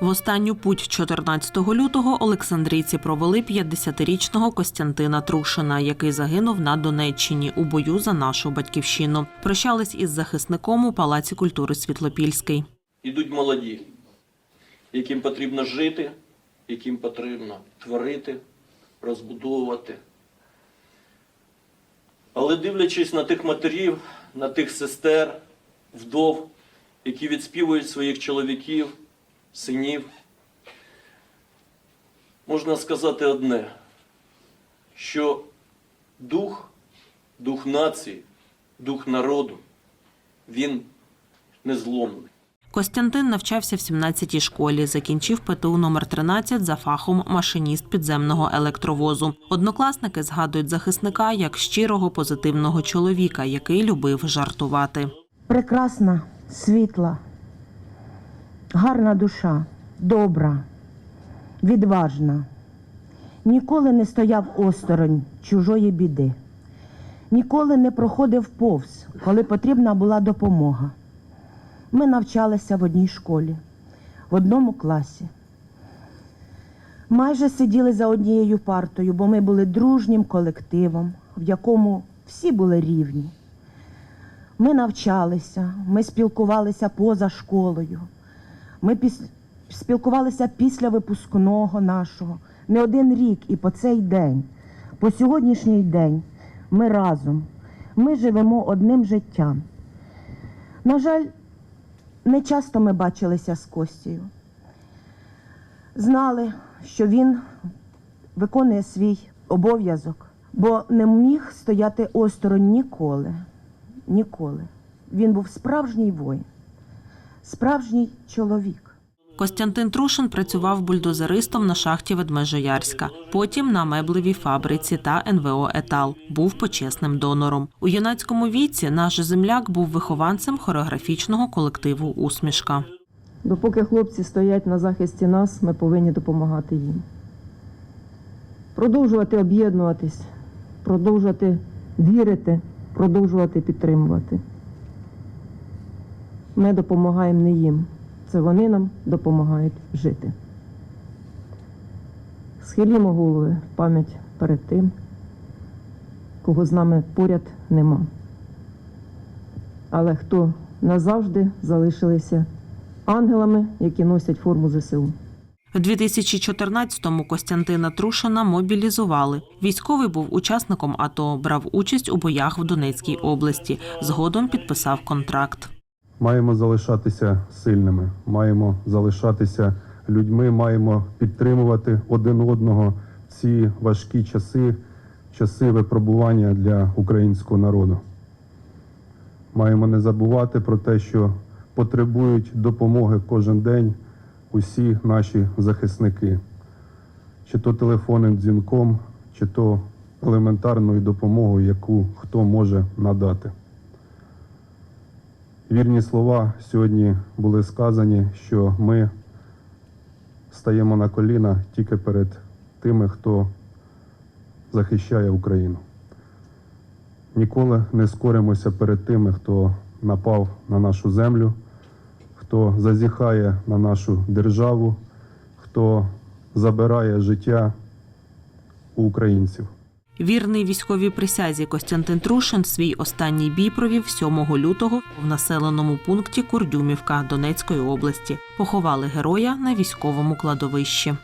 В останню путь 14 лютого Олександрійці провели 50-річного Костянтина Трушина, який загинув на Донеччині у бою за нашу батьківщину. Прощались із захисником у Палаці культури Світлопільський. Ідуть молоді, яким потрібно жити, яким потрібно творити, розбудовувати. Але дивлячись на тих матерів, на тих сестер, вдов, які відспівують своїх чоловіків, синів, можна сказати одне, що дух, дух нації, дух народу, він незломний. Костянтин навчався в 17-й школі, закінчив ПТУ номер 13 за фахом машиніст підземного електровозу. Однокласники згадують захисника як щирого позитивного чоловіка, який любив жартувати. прекрасна, світла, гарна душа, добра, відважна. Ніколи не стояв осторонь чужої біди, ніколи не проходив повз, коли потрібна була допомога. Ми навчалися в одній школі, в одному класі. Майже сиділи за однією партою, бо ми були дружнім колективом, в якому всі були рівні. Ми навчалися, ми спілкувалися поза школою. Ми піс... спілкувалися після випускного нашого. Не один рік і по цей день, по сьогоднішній день ми разом. Ми живемо одним життям. На жаль, не часто ми бачилися з Костю. Знали, що він виконує свій обов'язок, бо не міг стояти осторонь ніколи. Ніколи. Він був справжній воїн, справжній чоловік. Костянтин Трушин працював бульдозеристом на шахті Ведмежоярська, потім на меблевій фабриці та НВО Етал. Був почесним донором. У юнацькому віці наш земляк був вихованцем хореографічного колективу Усмішка. Допоки хлопці стоять на захисті нас, ми повинні допомагати їм. Продовжувати об'єднуватись, продовжувати вірити, продовжувати підтримувати. Ми допомагаємо не їм, це вони нам допомагають жити. Схилімо голови в пам'ять перед тим, кого з нами поряд нема. Але хто назавжди залишилися ангелами, які носять форму ЗСУ. У 2014-му Костянтина Трушина мобілізували. Військовий був учасником АТО, брав участь у боях в Донецькій області. Згодом підписав контракт. Маємо залишатися сильними, маємо залишатися людьми, маємо підтримувати один одного ці важкі часи, часи випробування для українського народу. Маємо не забувати про те, що потребують допомоги кожен день усі наші захисники, чи то телефонним дзвінком, чи то елементарною допомогою, яку хто може надати. Вірні слова сьогодні були сказані, що ми стаємо на коліна тільки перед тими, хто захищає Україну. Ніколи не скоримося перед тими, хто напав на нашу землю, хто зазіхає на нашу державу, хто забирає життя у українців. Вірний військовій присязі Костянтин Трушин свій останній бій провів 7 лютого в населеному пункті Курдюмівка Донецької області. Поховали героя на військовому кладовищі.